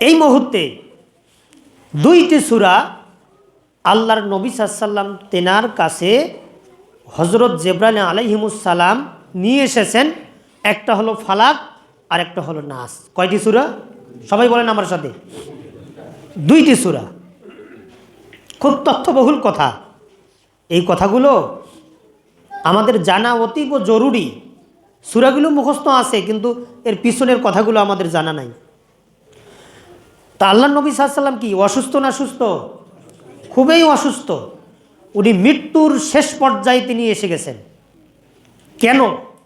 এই মুহূর্তে দুইটি সুরা আল্লাহর নবী সাল্লাম তেনার কাছে হজরত জেব্রাইল আলাইহিমুসালাম নিয়ে এসেছেন। একটা হলো ফালাক আর একটা হলো নাস। কয়টি সুরা? সবাই বলেন আমার সাথে। দুইটি সুরা। খুব তথ্যবহুল কথা। এই কথাগুলো আমাদের জানা অতীব জরুরি। সুরাগুলো মুখস্থ আছে, কিন্তু এর পিছনের কথাগুলো আমাদের জানা নাই। তা আল্লাহ নবী সাল্লাম কি, অসুস্থ না সুস্থ? খুবই অসুস্থ। উনি মৃত্যুর শেষ পর্যায়ে তিনি এসে গেছেন। কেন?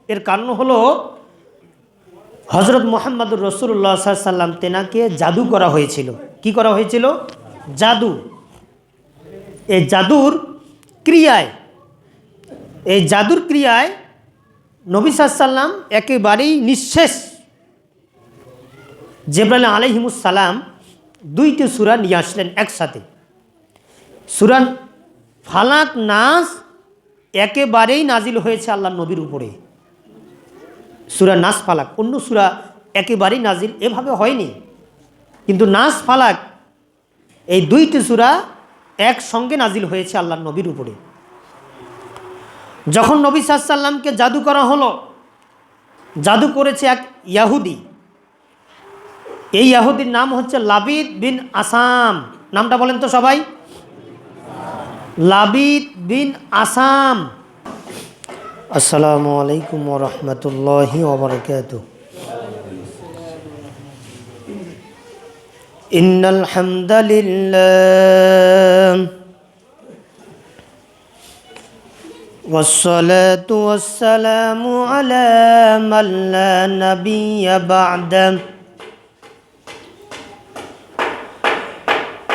এর কারণ হলো হজরত মোহাম্মদুর রসুল্লাহ সাল্লাম তেনাকে জাদু করা হয়েছিল। কি করা হয়েছিল? জাদু। এই জাদুর ক্রিয়ায়, এই জাদুর ক্রিয়ায় নবী সাল্লাম একেবারেই নিঃশেষ। জেব্রাল আলহিমুসালাম দুইটি সুরা নিয়ে আসলেন একসাথে। সুরান ফালাক নাস একেবারেই নাজিল হয়েছে আল্লাহ নবীর উপরে। সুরা নাস ফালাক, অন্য সুরা একেবারেই নাজিল এভাবে হয়নি। কিন্তু নাস ফালাক, এই দুইটি সুরা একসঙ্গে নাজিল হয়েছে আল্লাহ নবীর উপরে। যখন নবী সাল্লামকে জাদু করা হলো, জাদু করেছে এক ইয়াহুদি। এই ইয়াহুদির নাম হচ্ছে লাবিদ বিন আসাম নামটা বলেন তো সবাই লাবিদ বিন আসাম আসসালামু আলাইকুম রহমতুল্লাহি ওবরকাত إن الحمد لله والصلاة والسلام على من لا نبي بعده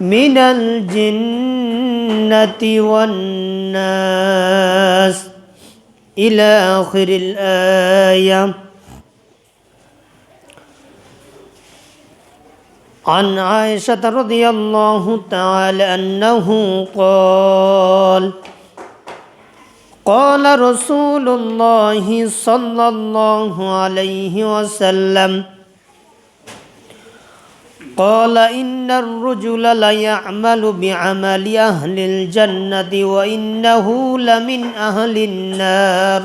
من الجنة والناس. إلى آخر الآية. عن عائشة رضي الله تعالى أنه قال قال رسول الله صلى الله عليه وسلم قال إن الرجل ليعمل بعمل أهل الجنة وإنه لمن أهل النار.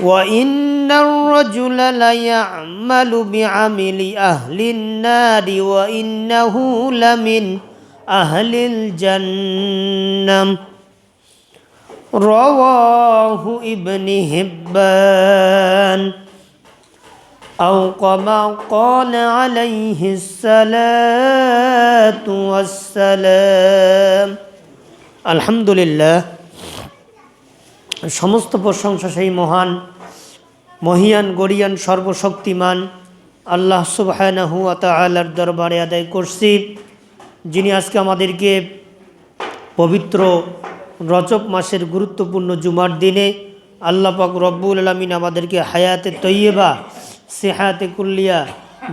وإن الرجل ليعمل بعمل أهل النار وإنه لمن أهل الجنة. رواه ابن هبان أو كما قال عليه الصلاة والسلام الحمد لله সমস্ত প্রশংসা সেই মহান মহিয়ান গরিয়ান সর্বশক্তিমান আল্লাহ সুবাহানাহু আতালার দরবারে আদায় করছি যিনি আজকে আমাদেরকে পবিত্র রজব মাসের গুরুত্বপূর্ণ জুমার দিনে আল্লাহ পাক রব্বুল আলমিন আমাদেরকে হায়াতে তৈয়বা সেহায়াতে কুল্লিয়া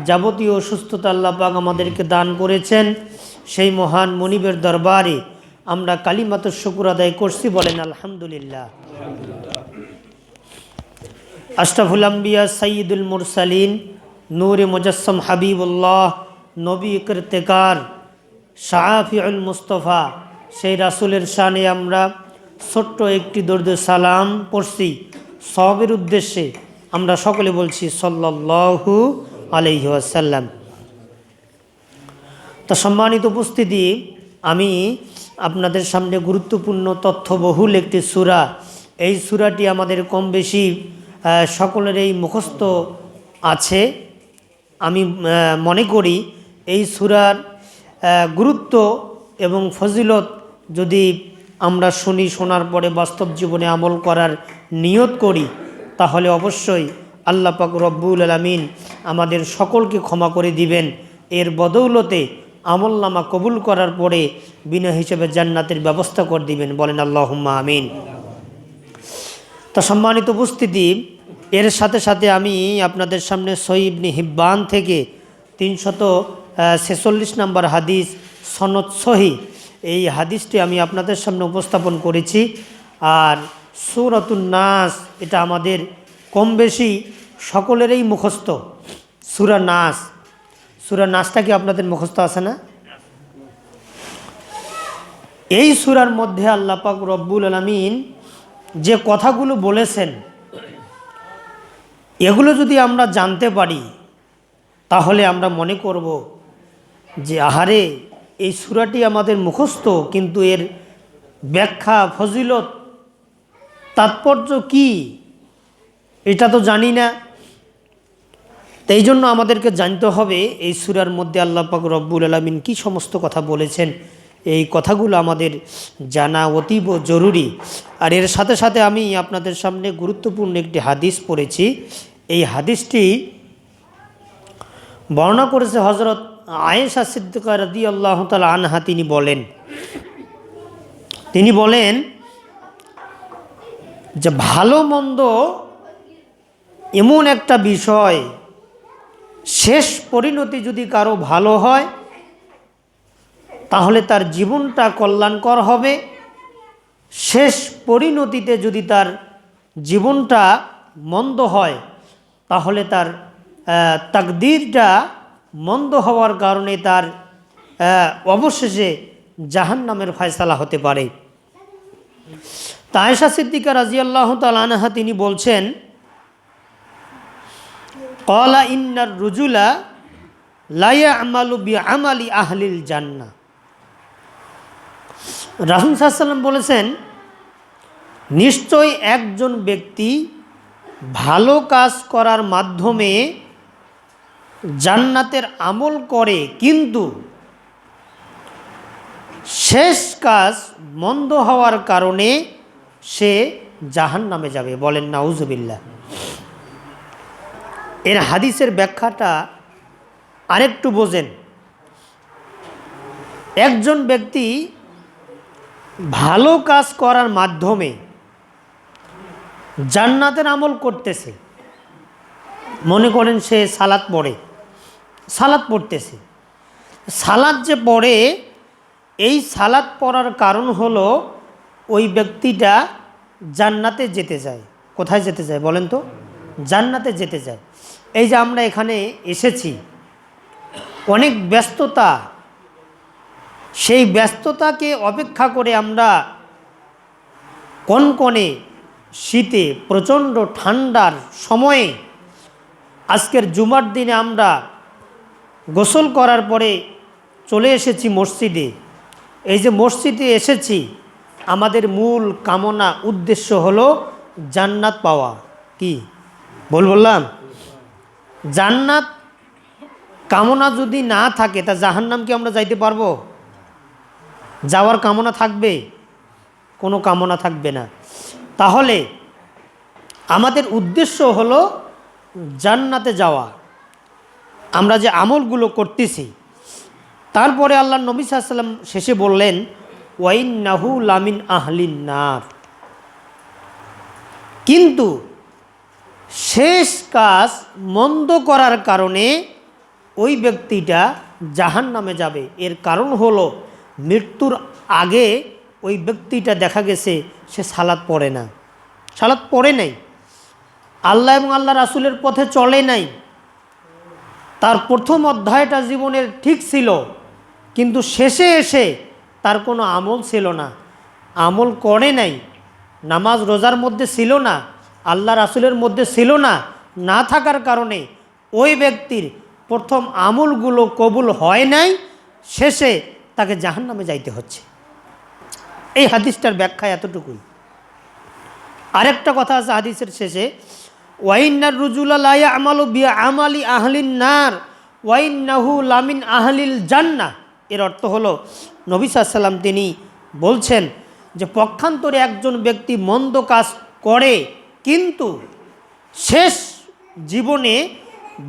যাবতীয় সুস্থতা আল্লাহ পাক আমাদেরকে দান করেছেন। সেই মহান মনিবের দরবারে আমরা কালিমাত শুকুর আদায় করছি বলেন আলহামদুলিল্লাহ। আশরাফুল আম্বিয়া সঈদুল মুরসালিন, নূরে মুজসম হাবিবুল্লাহ, নবী কর্তেকার শাহফিউল মুস্তফা, সেই রাসুলের শানে আমরা ছোট্ট একটি দর্দ সালাম পড়ছি। সবের উদ্দেশ্যে আমরা সকলে বলছি সল্লাহু আলহি আসাল্লাম তো সম্মানিত উপস্থিতি, আমি আপনাদের সামনে গুরুত্বপূর্ণ তথ্যবহুল একটি সূরা। এই সূরাটি আমাদের কম বেশি সকলেরই মুখস্থ আছে। আমি মনে করি এই সূরার গুরুত্ব এবং ফজিলত যদি আমরা শুনি, শোনার পরে বাস্তব জীবনে আমল করার নিয়ত করি তাহলে অবশ্যই আল্লাহ পাক রব্বুল আলমিন আমাদের সকলকে ক্ষমা করে দিবেন। এর বদৌলতে আমল নামা কবুল করার পরে বিনা হিসেবে জান্নাতের ব্যবস্থা করে দিবেন। বলেন আল্লাহুম্মা আমিন। তা সম্মানিত উপস্থিতি, এর সাথে সাথে আমি আপনাদের সামনে সঈবনি হিব্বান থেকে তিনশত ছেচল্লিশ নম্বর হাদিস সনদ এই হাদিসটি আমি আপনাদের সামনে উপস্থাপন করেছি। আর নাস, এটা আমাদের কম বেশি সকলেরই মুখস্থ। সুরা নাস। সুরা নাসটা কি আপনাদের মুখস্থ আছে না? এই সুরার মধ্যে আল্লাহ পাক রব্বুল আলমিন যে কথাগুলো বলেছেন, এগুলো যদি আমরা জানতে পারি, তাহলে আমরা মনে করব যে আহারে, এই সুরাটি আমাদের মুখস্থ, কিন্তু এর ব্যাখ্যা, ফজিলত তাৎপর্য কি? এটা তো জানি না। তাই জন্য আমাদেরকে জানতে হবে, এই সুরার মধ্যে আল্লাহ পাক রব্বুল আলমিন কী সমস্ত কথা বলেছেন? এই কথাগুলো আমাদের জানা অতীব জরুরি। আর এর সাথে সাথে আমি আপনাদের সামনে গুরুত্বপূর্ণ একটি হাদিস পড়েছি। এই হাদিসটি বর্ণনা করেছে হজরত আয়েশা সিদ্দিকা রদি আল্লাহ তালা আনহা। তিনি বলেন তিনি বলেন যে ভালো মন্দ এমন একটা বিষয়, শেষ পরিণতি যদি কারও ভালো হয়, তাহলে তার জীবনটা কল্যাণকর হবে। শেষ পরিণতিতে যদি তার জীবনটা মন্দ হয়, তাহলে তার তাকদিরটা মন্দ হওয়ার কারণে তার অবশেষে জাহান নামের ফয়সালা হতে পারে। তায়েশা সিদ্দিকা রাজিয়াল্লাহ তালানহা তিনি বলছেন, কলা ইন্নার রুজুলা লাইয়া আমালু বি আমালি আহলিল জান্না রাহুল সাল্লাম বলেছেন, নিশ্চয় একজন ব্যক্তি ভালো কাজ করার মাধ্যমে জান্নাতের আমল করে, কিন্তু শেষ কাজ মন্দ হওয়ার কারণে সে জাহান নামে যাবে, বলেন নাউজবিল্লা এর হাদিসের ব্যাখ্যাটা আরেকটু বোঝেন। একজন ব্যক্তি ভালো কাজ করার মাধ্যমে জান্নাতের আমল করতেছে। মনে করেন সে সালাত পড়ে, সালাত পড়তেছে। সালাদ যে পড়ে, এই সালাদ পড়ার কারণ হলো ওই ব্যক্তিটা জান্নাতে যেতে যায় কোথায় যেতে যায় বলেন তো? জান্নাতে যেতে যায় এই যে আমরা এখানে এসেছি, অনেক ব্যস্ততা। সেই ব্যস্ততাকে অপেক্ষা করে আমরা কনকনে শীতে প্রচণ্ড ঠান্ডার সময়ে আজকের জুমার দিনে আমরা গোসল করার পরে চলে এসেছি মসজিদে। এই যে মসজিদে এসেছি আমাদের মূল কামনা, উদ্দেশ্য হলো জান্নাত পাওয়া। কি? বল বললাম? জান্নাত কামনা যদি না থাকে, তা জাহান্নাম কি আমরা যাইতে পারব? যাওয়ার কামনা থাকবে? কোনো কামনা থাকবে না। তাহলে আমাদের উদ্দেশ্য হলো জান্নাতে যাওয়া। আমরা যে আমলগুলো করতেছি, তারপরে আল্লাহ নবী সাল্লাম শেষে বললেন ওয়াইন লামিন আহলিন নার। কিন্তু শেষ কাজ মন্দ করার কারণে ওই ব্যক্তিটা জাহান নামে যাবে। এর কারণ হলো, মৃত্যুর আগে ওই ব্যক্তিটা দেখা গেছে, সে সালাদ পড়ে না। সালাদ পড়ে নাই। আল্লাহ এবং আল্লাহ রাসুলের পথে চলে নাই। তার প্রথম অধ্যায়টা জীবনের ঠিক ছিল, কিন্তু শেষে এসে তার কোনো আমল ছিল না। আমল করে নাই, নামাজ রোজার মধ্যে ছিল না, আল্লাহ রাসুলের মধ্যে ছিল না না থাকার কারণে ওই ব্যক্তির প্রথম আমলগুলো কবুল হয় নাই, শেষে তাকে জাহান নামে যাইতে হচ্ছে। এই হাদিসটার ব্যাখ্যা এতটুকুই। আরেকটা কথা আছে হাদিসের শেষে ওয়াইনার রুজুল্লাহ আমালু বিয়া আমালি আহলিন নার ওয়াইন ওয়াইন্নাহু লামিন আহলিল জান্না এর অর্থ হলো নবী তিনি বলছেন যে পক্ষান্তরে একজন ব্যক্তি মন্দ কাজ করে, কিন্তু শেষ জীবনে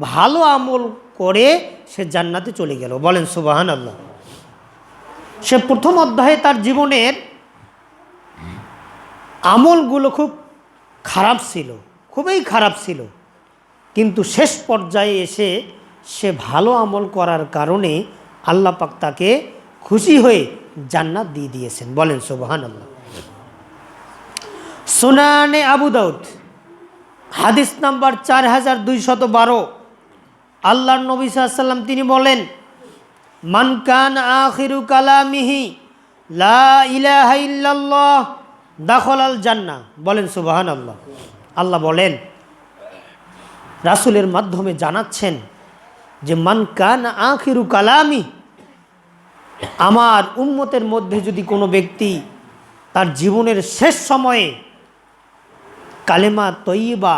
ভালো আমল করে সে জান্নাতে চলে গেল। বলেন সুবাহান আল্লাহ সে প্রথম অধ্যায়ে তার জীবনের আমলগুলো খুব খারাপ ছিল, খুবই খারাপ ছিল। কিন্তু শেষ পর্যায়ে এসে সে ভালো আমল করার কারণে আল্লাহ পাক তাকে খুশি হয়ে জান্নাত দিয়ে দিয়েছেন। বলেন সোবাহান আল্লাহ সোনানে আবু দাউদ, হাদিস নাম্বার চার হাজার দুইশত বারো। আল্লাহর নবী সাল্লাম তিনি বলেন মানকান আখিরু কালামিহি, লা ইলাহা দাখল আল জান্না বলেন সুবাহান আল্লাহ আল্লাহ বলেন, রাসুলের মাধ্যমে জানাচ্ছেন যে, মান কান আখিরু কালামি আমার উন্মতের মধ্যে যদি কোনো ব্যক্তি তার জীবনের শেষ সময়ে কালেমা তৈবা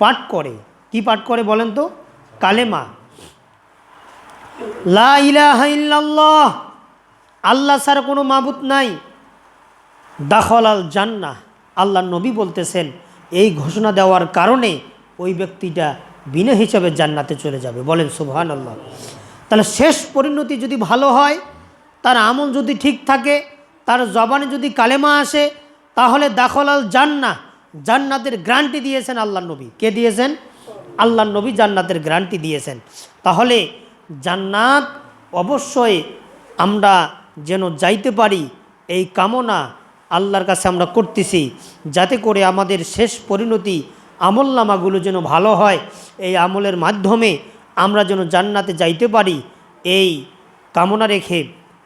পাঠ করে, কি পাঠ করে বলেন তো? কালেমা। লা ইল্লাল্লাহ। আল্লাহ ছাড়া কোনো মাবুত নাই। দাখল আল জান্না আল্লাহ নবী বলতেছেন, এই ঘোষণা দেওয়ার কারণে ওই ব্যক্তিটা বিনা হিসাবে জান্নাতে চলে যাবে। বলেন সুবহান আল্লাহ তাহলে শেষ পরিণতি যদি ভালো হয়, তার আমল যদি ঠিক থাকে, তার জবানে যদি কালেমা আসে, তাহলে দাখল আল জান্না জান্নাতের গ্রান্টি দিয়েছেন আল্লাহ নবী। কে দিয়েছেন? আল্লাহ নবী জান্নাতের গ্রান্টি দিয়েছেন। তাহলে জান্নাত অবশ্যই আমরা যেন যাইতে পারি, এই কামনা আল্লাহর কাছে আমরা করতেছি, যাতে করে আমাদের শেষ পরিণতি আমলনামাগুলো যেন ভালো হয়। এই আমলের মাধ্যমে আমরা যেন জান্নাতে যাইতে পারি, এই কামনা রেখে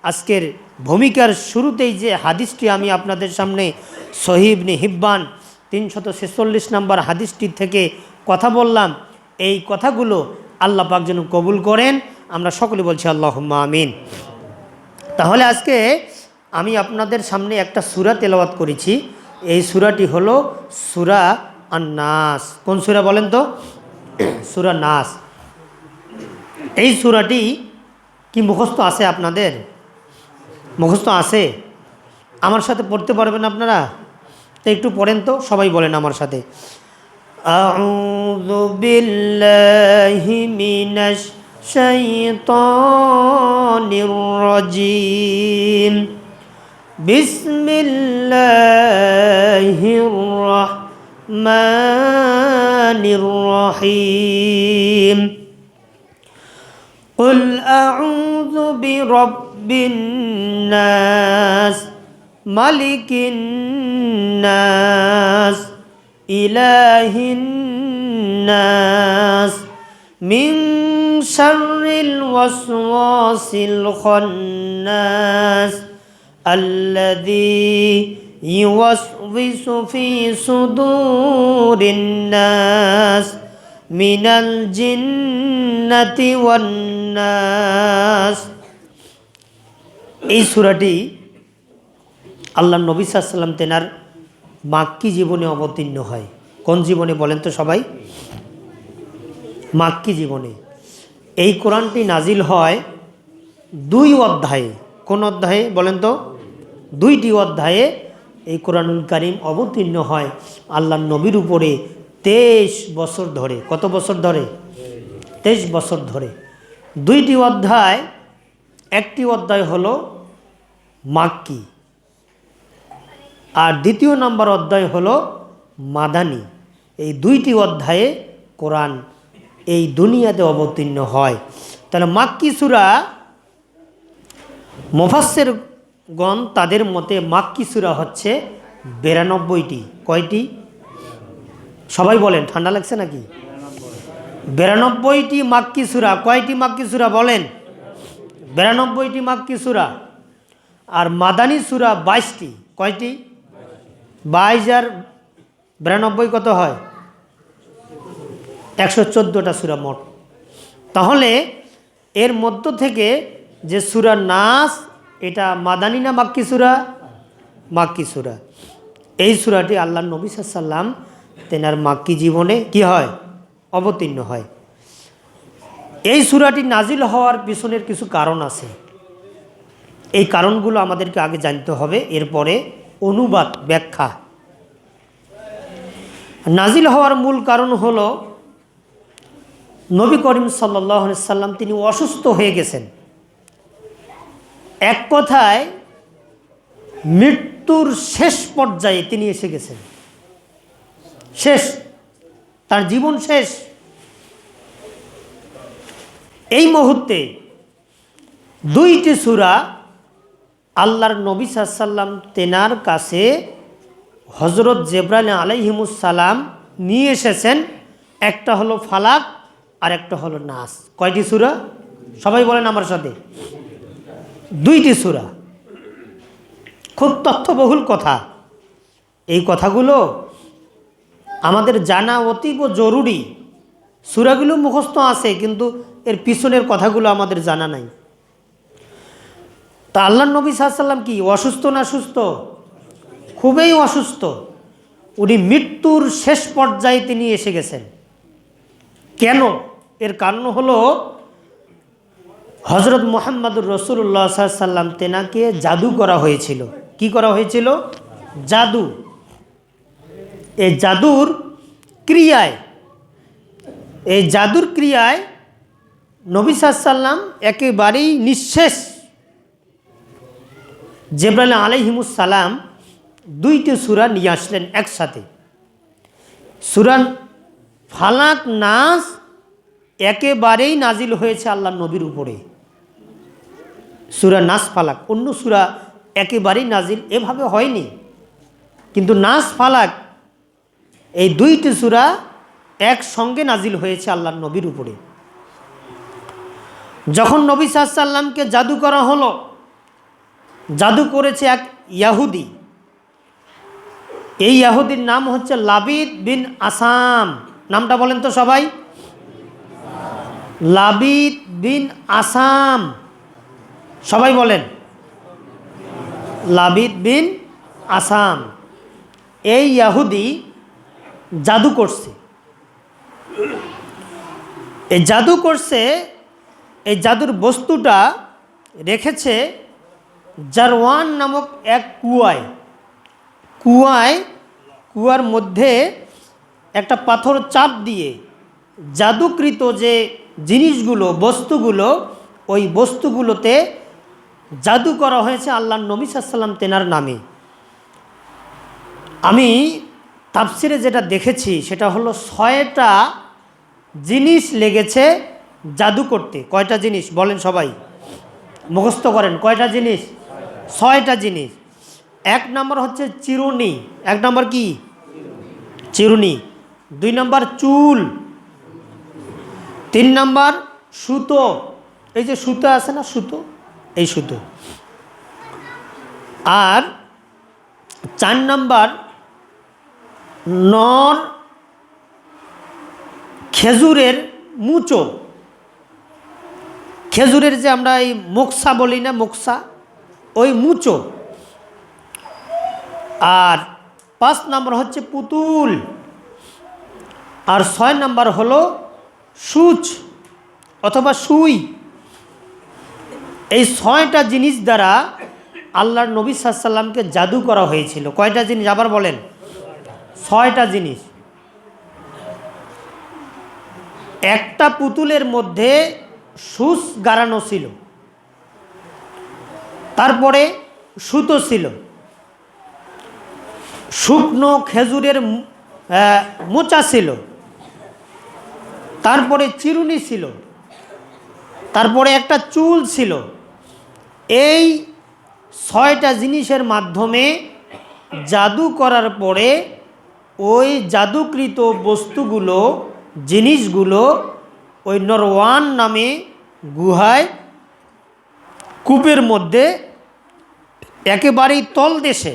আজকের ভূমিকার শুরুতেই যে হাদিসটি আমি আপনাদের সামনে সহিবনে হিব্বান তিনশত ছেচল্লিশ নম্বর হাদিসটি থেকে কথা বললাম, এই কথাগুলো আল্লাহ পাক যেন কবুল করেন। আমরা সকলে বলছি আল্লাহ আমিন। তাহলে আজকে আমি আপনাদের সামনে একটা সুরা তেলাওয়াত করেছি। এই সুরাটি হলো সুরা আর নাস কোন সুরা বলেন তো? সুরা নাস। এই সুরাটি কি মুখস্থ আছে আপনাদের মুখস্থ আছে আমার সাথে পড়তে পারবেন আপনারা তো একটু পড়েন তো সবাই বলেন আমার সাথে أعوذ بالله من الشيطان الرجيم بسم الله الرحمن الرحيم قل أعوذ برب الناس ملك الناس إله الناس من شر الوسواس الخناس الذي يوسوس في صدور الناس মিনাল জিন্নাতি ওয়ান্নাস। এই সুরাটি আল্লাহ নবী সাল্লাম তেনার মাক্কি জীবনে অবতীর্ণ হয়। কোন জীবনে বলেন তো সবাই? মাক্কি জীবনে। এই কোরআনটি নাজিল হয় দুই অধ্যায়ে। কোন অধ্যায়ে বলেন তো? দুইটি অধ্যায়ে এই কোরআনুল করিম অবতীর্ণ হয়। আল্লাহ নবীর উপরে তেইশ বছর ধরে, কত বছর ধরে? তেইশ বছর ধরে। দুইটি অধ্যায়, একটি অধ্যায় হলো মাক্কি। আর দ্বিতীয় নম্বর অধ্যায় হলো মাদানি। এই দুইটি অধ্যায়ে কোরআন এই দুনিয়াতে অবতীর্ণ হয়। তাহলে মাক্কি সুরা মোফাসের গণ তাদের মতে মাক্কি সুরা হচ্ছে বিরানব্বইটি। কয়টি? সবাই বলেন, ঠান্ডা লাগছে নাকি? বিরানব্বইটি মাক্কি সুরা, কয়টি মাক্কি সুরা বলেন? বিরানব্বইটি মাক্কি সুরা আর মাদানী সুরা বাইশটি, কয়টি? বাইশ আর বিরানব্বই কত হয়? একশো চোদ্দোটা সুরা মোট। তাহলে এর মধ্য থেকে যে সুরা নাস, এটা মাদানি না মাক্কি সুরা? মাক্কি সুরা। এই সুরাটি আল্লাহ নবী সাল্লাম তেনার মাক্কি জীবনে কি হয়? অবতীর্ণ হয়। এই সুরাটি নাজিল হওয়ার পিছনের কিছু কারণ আছে। এই কারণগুলো আমাদেরকে আগে জানতে হবে, এরপরে অনুবাদ, ব্যাখ্যা। নাজিল হওয়ার মূল কারণ হল, নবী করিম সাল্লাহ সাল্লাম তিনি অসুস্থ হয়ে গেছেন। এক কথায়, মৃত্যুর শেষ পর্যায়ে তিনি এসে গেছেন। শেষ। তার জীবন শেষ। এই মুহূর্তে দুইটি সুরা আল্লাহর নবী সাল্লাম তেনার কাছে হজরত জেব্রাইল আলাইহিমুসালাম নিয়ে এসেছেন। একটা হলো ফালাক আর একটা হলো নাস। কয়টি সুরা? সবাই বলেন আমার সাথে। দুইটি সুরা। খুব তথ্যবহুল কথা। এই কথাগুলো আমাদের জানা অতীব জরুরি। সুরাগুলো মুখস্থ আছে, কিন্তু এর পিছনের কথাগুলো আমাদের জানা নাই। তা আল্লাহ নবী সাল্লাম কি, অসুস্থ না সুস্থ? খুবই অসুস্থ। উনি মৃত্যুর শেষ পর্যায়ে তিনি এসে গেছেন। কেন? এর কারণ হলো হজরত মোহাম্মদুর রসুল্লাহ সাল্লাম তেনাকে জাদু করা হয়েছিল। কি করা হয়েছিল? জাদু। এই জাদুর ক্রিয়ায় এই জাদুর ক্রিয়ায় নবী সাল্লাম একেবারেই নিঃশেষ। জেব্রাল আলহিমুসালাম দুইটি সুরা নিয়ে আসলেন একসাথে। সুরান ফালাক নাস একেবারেই নাজিল হয়েছে আল্লাহ নবীর উপরে। সুরা নাস ফালাক, অন্য সুরা একেবারেই নাজিল এভাবে হয়নি। কিন্তু নাস ফালাক এই দুইটি সুরা একসঙ্গে নাজিল হয়েছে আল্লাহ নবীর উপরে। যখন নবী সাল্লামকে জাদু করা হলো, জাদু করেছে এক ইয়াহুদি। এই ইয়াহুদির নাম হচ্ছে লাবিদ বিন আসাম। নামটা বলেন তো সবাই। লাবিদ বিন আসাম। সবাই বলেন। লাবিদ বিন আসাম। এই ইয়াহুদি জাদু করছে। এই জাদু করছে, এই জাদুর বস্তুটা রেখেছে জারওয়ান নামক এক কুয়ায়। কুয়ায়, কুয়ার মধ্যে একটা পাথর চাপ দিয়ে জাদুকৃত যে জিনিসগুলো, বস্তুগুলো, ওই বস্তুগুলোতে জাদু করা হয়েছে আল্লাহ নবী সাল্লাম তেনার নামে। আমি তাফসিরে যেটা দেখেছি, সেটা হলো ছয়টা জিনিস লেগেছে জাদু করতে। কয়টা জিনিস? বলেন সবাই। মুখস্থ করেন, কয়টা জিনিস? ছয়টা জিনিস। এক নম্বর হচ্ছে চিরুনি। এক নম্বর কি? চিরুনি। দুই নম্বর চুল। তিন নম্বর সুতো। এই যে সুতো আছে না, সুতো? এই সুতো। আর চার নম্বর নর খেজুরের মুচো। খেজুরের যে আমরা এই মোকসা বলি না, মোকসা, ওই মুচো। আর পাঁচ নম্বর হচ্ছে পুতুল। আর ছয় নম্বর হলো সুচ অথবা সুই। এই ছয়টা জিনিস দ্বারা আল্লাহর নবী সাল্লামকে জাদু করা হয়েছিল। কয়টা জিনিস আবার বলেন? ছয়টা জিনিস। একটা পুতুলের মধ্যে সুচ গাড়ানো ছিল। তারপরে সুতো ছিল। শুকনো খেজুরের মোচা ছিল। তারপরে চিরুনি ছিল। তারপরে একটা চুল ছিল। এই ছয়টা জিনিসের মাধ্যমে জাদু করার পরে ওই জাদুকৃত বস্তুগুলো, জিনিসগুলো ওই নরওয়ান নামে গুহায় কূপের মধ্যে একেবারেই তল দেশে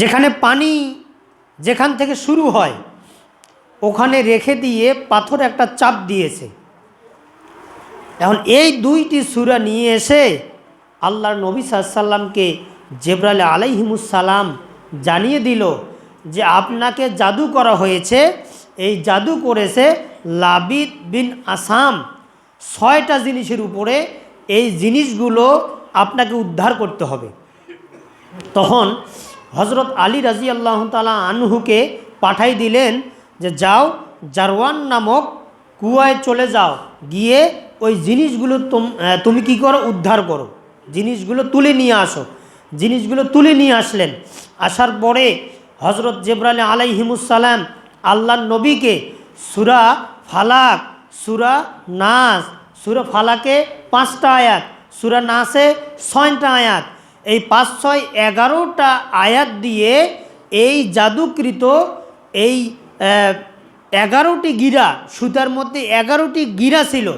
যেখানে পানি যেখান থেকে শুরু হয়, ওখানে রেখে দিয়ে পাথর একটা চাপ দিয়েছে। এখন এই দুইটি সুরা নিয়ে এসে আল্লাহর নবী সাল্লামকে জেব্রাল আলাইহিমুসালাম জানিয়ে দিল যে আপনাকে জাদু করা হয়েছে, এই জাদু করেছে লাবিদ বিন আসাম। ছয়টা জিনিসের উপরে এই জিনিসগুলো আপনাকে উদ্ধার করতে হবে। তখন হজরত আলী রাজি আল্লাহ তালা আনহুকে পাঠাই দিলেন যে, যাও জারওয়ান নামক কুয়ায় চলে যাও। গিয়ে ওই জিনিসগুলো তুম- কি করো? উদ্ধার করো। জিনিসগুলো তুলে নিয়ে আসো। জিনিসগুলো তুলে নিয়ে আসলেন। আসার পরে হজরত জেবরাল আলাইহিমুসালাম আল্লাহ নবীকে সুরা ফালাক, সুরা নাস, সুরা ফালাকে পাঁচটা আয়াত, সুরা নাসে ছয়টা আয়াত। এই পাঁচ, ছয়, এগারোটা আয়াত দিয়ে এই জাদুকৃত এই এগারোটি গিরা, সুতার মধ্যে এগারোটি গিরা ছিল।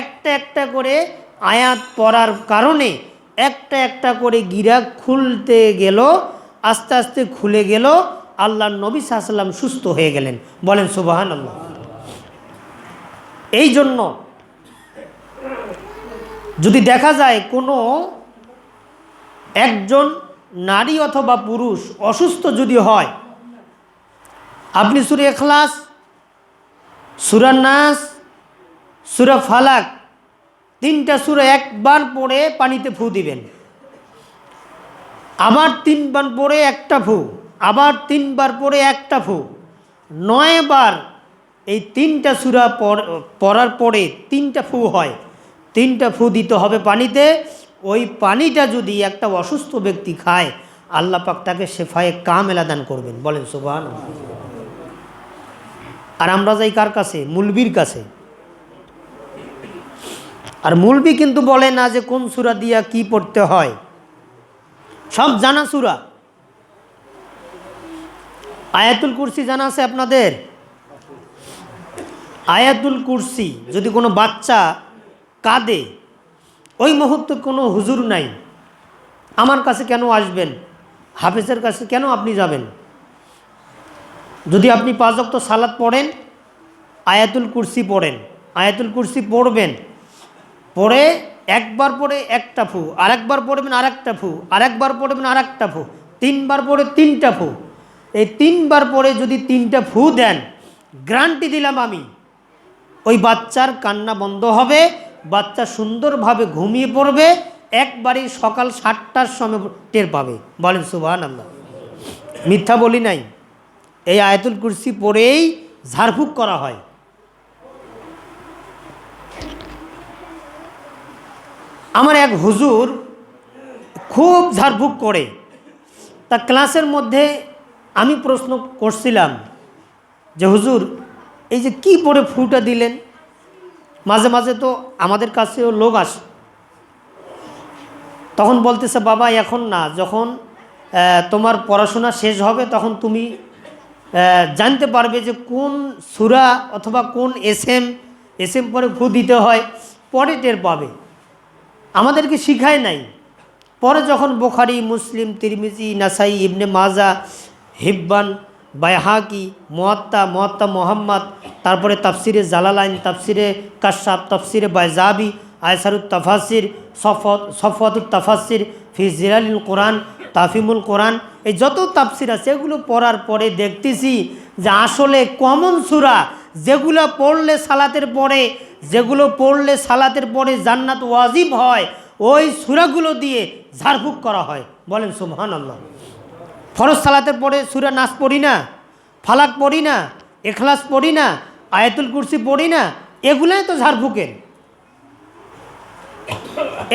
একটা একটা করে আয়াত পড়ার কারণে একটা একটা করে গিরা খুলতে গেল। আস্তে আস্তে খুলে গেল আল্লাহ নবী সাল্লাম সুস্থ হয়ে গেলেন। বলেন সুবাহান আল্লাহ এই জন্য যদি দেখা যায় কোনো একজন নারী অথবা পুরুষ অসুস্থ যদি হয়, আপনি সুরে এখলাস সুরা নাস, সুরা ফালাক, তিনটা সুরা একবার পড়ে পানিতে ফু দিবেন। আবার তিনবার পরে একটা ফু, আবার তিনবার পরে একটা ফু। নয়বার এই তিনটা সুরা পড়- পড়ার পরে তিনটা ফু হয়। তিনটা ফু দিতে হবে পানিতে। ওই পানিটা যদি একটা অসুস্থ ব্যক্তি খায়, আল্লাহ পাক তাকে শেফায়ে কামেলা দান করবেন। বলেন সুবাহ আর আমরা যাই কার কাছে? মুলবির কাছে। আর মুলবি কিন্তু বলে না যে কোন সুরা দিয়া কি পড়তে হয়। সব জানা সুরা। আয়াতুল কুরসি জানা আছে আপনাদের? আয়াতুল কুরসি, যদি কোনো বাচ্চা কাঁদে, ওই মুহূর্তে কোনো হুজুর নাই। আমার কাছে কেন আসবেন? হাফেজের কাছে কেন আপনি যাবেন? যদি আপনি পাঁচ অক্ত সালাদ পড়েন, আয়াতুল কুরসি পড়েন। আয়াতুল কুরসি পড়বেন। পড়ে একবার পড়ে একটা ফু, আরেকবার পড়বেন আরেকটা ফু, আরেকবার পড়বেন আরেকটা ফু, তিনবার পড়ে তিনটা ফু। এই তিনবার পরে যদি তিনটা ফু দেন, গ্রান্টি দিলাম আমি, ওই বাচ্চার কান্না বন্ধ হবে, বাচ্চা সুন্দরভাবে ঘুমিয়ে পড়বে, একবারই সকাল সাতটার সময় টের পাবে। বলেন সুবাহান আল্লাহ মিথ্যা বলি নাই। এই আয়তুল কুরসি পড়েই ঝাড়ফুঁক করা হয়। আমার এক হুজুর খুব ঝাড়ফুঁক করে। তা ক্লাসের মধ্যে আমি প্রশ্ন করছিলাম যে, হুজুর, এই যে কি পরে ফুটা দিলেন? মাঝে মাঝে তো আমাদের কাছেও লোক আসে। তখন বলতেছে, বাবা, এখন না, যখন তোমার পড়াশোনা শেষ হবে, তখন তুমি জানতে পারবে যে কোন সুরা অথবা কোন এস এম এস এম পরে ফু দিতে হয়, পরে টের পাবে। আমাদেরকে শিখায় নাই। পরে যখন বোখারি, মুসলিম, তিরমিজি, নাসাই, ইবনে মাজা, হিব্বান বাইহাকি মোয়াত্তা মোয়াত্তা মোহাম্মদ, তারপরে তাফসিরে জালালাইন, তাফসিরে কাশাব তাফসিরে বাইজাবি, আয়সারুত তাফাসির সফত সফওয়াতুত তাফাসির ফি জিরালিল কোরআন তাফিমুল কোরআন, এই যত তাফসির আছে, এগুলো পড়ার পরে দেখতেছি যে আসলে কমন সুরা যেগুলো পড়লে সালাতের পরে, যেগুলো পড়লে সালাতের পরে জান্নাত ওয়াজিব হয়, ওই সুরাগুলো দিয়ে ঝাড়ফুঁক করা হয়। বলেন সুবহান আল্লাহ ফরজ সালাতের পরে সুরা নাচ পড়ি না, ফালাক পড়ি না, এখলাস পড়ি না, আয়াতুল কুরসি পড়ি না, এগুলাই তো ঝাড়ফুঁকের।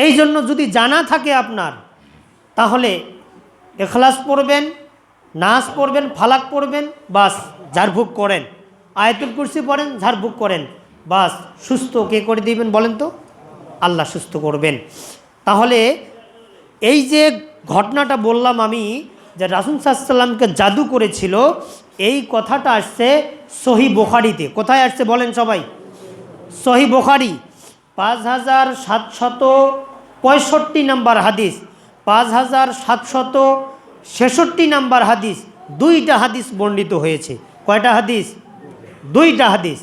এই জন্য যদি জানা থাকে আপনার, তাহলে এখলাস পড়বেন নাচ পড়বেন, ফালাক পড়বেন, বাস, ঝাড়ফুঁক করেন। আয়াতুল কুরসি পড়েন ঝাড়ফুঁক করেন। বাস, সুস্থ কে করে দিবেন বলেন তো? আল্লাহ সুস্থ করবেন। তাহলে এই যে ঘটনাটা বললাম আমি, যে রাসুল সাল্লামকে জাদু করেছিল, এই কথাটা আসছে সহি বোখারিতে। কোথায় আসছে বলেন সবাই? সহি বোখারি, পাঁচ হাজার সাতশত পঁয়ষট্টি নাম্বার হাদিস, পাঁচ হাজার সাতশত ছেষট্টি নাম্বার হাদিস, দুইটা হাদিস বর্ণিত হয়েছে। কয়টা হাদিস? দুইটা হাদিস।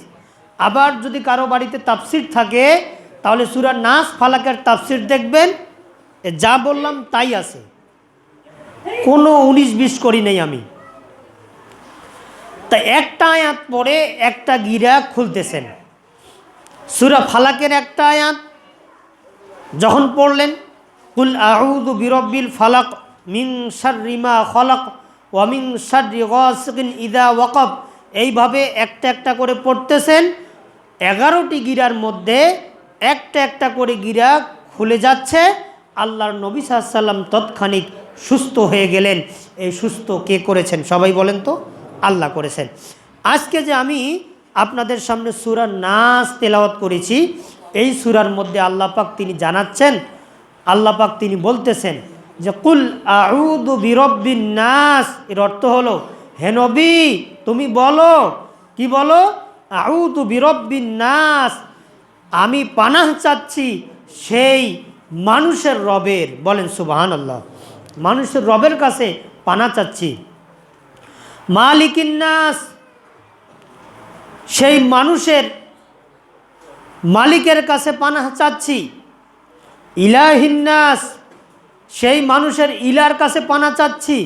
আবার যদি কারও বাড়িতে তাফসির থাকে, তাহলে সুরা নাস ফালাকের তাফসির দেখবেন। যা বললাম তাই আছে। কোনো উনিশ বিশ করি নেই আমি। তা একটা আয়াত পরে একটা গিরা খুলতেছেন। সুরা ফালাকের একটা আয়াত যখন পড়লেন, কুল আউদু বিরব্বিল ফালাক মিং শাররিমা খলাক ওয়ামিং গাসিকিন ইদা ওয়াকব। এইভাবে একটা একটা করে পড়তেছেন। এগারোটি গিরার মধ্যে একটা একটা করে গিরা খুলে যাচ্ছে। আল্লাহর নবী সাল্লাম তৎক্ষণিক সুস্থ হয়ে গেলেন। এই সুস্থ কে করেছেন সবাই বলেন তো? আল্লাহ করেছেন। আজকে যে আমি আপনাদের সামনে সুরার নাচ তেলাওয়াত করেছি, এই সুরার মধ্যে আল্লাহ পাক তিনি জানাচ্ছেন, আল্লাহ পাক তিনি বলতেছেন যে, কুল আউদু বিরব্বিন নাস এর অর্থ হলো, হে নবী তুমি বলো, কি বলো? আউদু বিরব্বিন নাস, আমি পানাহ চাচ্ছি সেই মানুষের রবের, বলেন সুবাহান আল্লাহ মানুষের রবের কাছে পানা চাচ্ছি। মালিকিন নাস, সেই মানুষের মালিকের কাছে পানাহ চাচ্ছি। ইলাহিন্নাস সেই মানুষের ইলার কাছে পানা চাচ্ছি।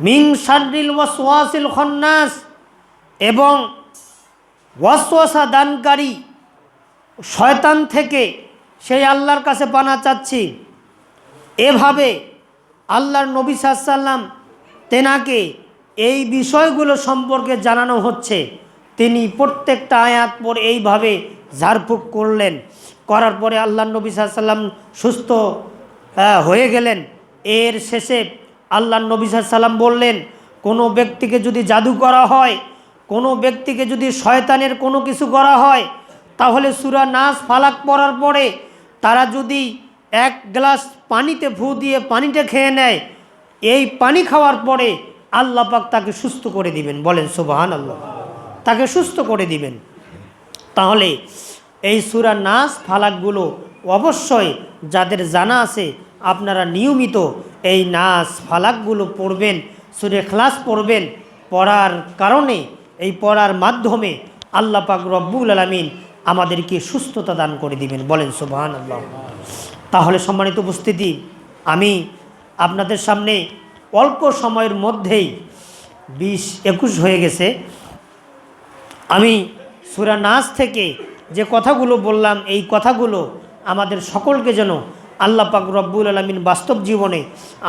মিং সারিল ওয়াসওয়াসিল খন্নাস এবং ওয়াসওয়াসা দানকারী শয়তান থেকে সেই আল্লাহর কাছে পানা চাচ্ছি। এভাবে আল্লাহর নবী সাল্লাম তেনাকে এই বিষয়গুলো সম্পর্কে জানানো হচ্ছে। তিনি প্রত্যেকটা আয়াত পর এইভাবে ঝাড়ফুঁক করলেন। করার পরে আল্লাহ নবী সাল্লাম সুস্থ হয়ে গেলেন। এর শেষে আল্লাহ নবী সাল্লাম বললেন, কোনো ব্যক্তিকে যদি জাদু করা হয়, কোনো ব্যক্তিকে যদি শয়তানের কোনো কিছু করা হয়, তাহলে সুরা নাচ ফালাক পড়ার পরে তারা যদি এক গ্লাস পানিতে ফু দিয়ে পানিটা খেয়ে নেয়, এই পানি খাওয়ার পরে আল্লাহ পাক তাকে সুস্থ করে দিবেন। বলেন সুবাহান আল্লাহ তাকে সুস্থ করে দিবেন। তাহলে এই সুরা নাচ ফালাকগুলো অবশ্যই যাদের জানা আছে, আপনারা নিয়মিত এই নাচ ফালাকগুলো পড়বেন, সুরে খ্লাস পড়বেন, পড়ার কারণে, এই পড়ার মাধ্যমে আল্লাহ পাক রব্বুল আলমিন আমাদেরকে সুস্থতা দান করে দিবেন। বলেন সুবাহান আল্লাহ তাহলে সম্মানিত উপস্থিতি, আমি আপনাদের সামনে অল্প সময়ের মধ্যেই বিশ একুশ হয়ে গেছে। আমি সুরা নাচ থেকে যে কথাগুলো বললাম, এই কথাগুলো আমাদের সকলকে যেন আল্লাহ পাক রব্বুল আলমিন বাস্তব জীবনে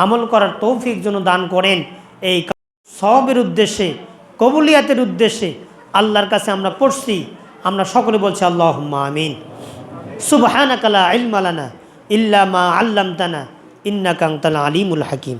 আমল করার তৌফিক যেন দান করেন। এই সবের উদ্দেশ্যে, কবুলিয়াতের উদ্দেশ্যে আল্লাহর কাছে আমরা পড়ছি। আমরা সকলে বলছি আল্লাহ আমিন। সুবহানাকালা ইলমালানা ইল্লা মা আল্লামতানা ইন্নাকাংতালা আলিমুল হাকিম।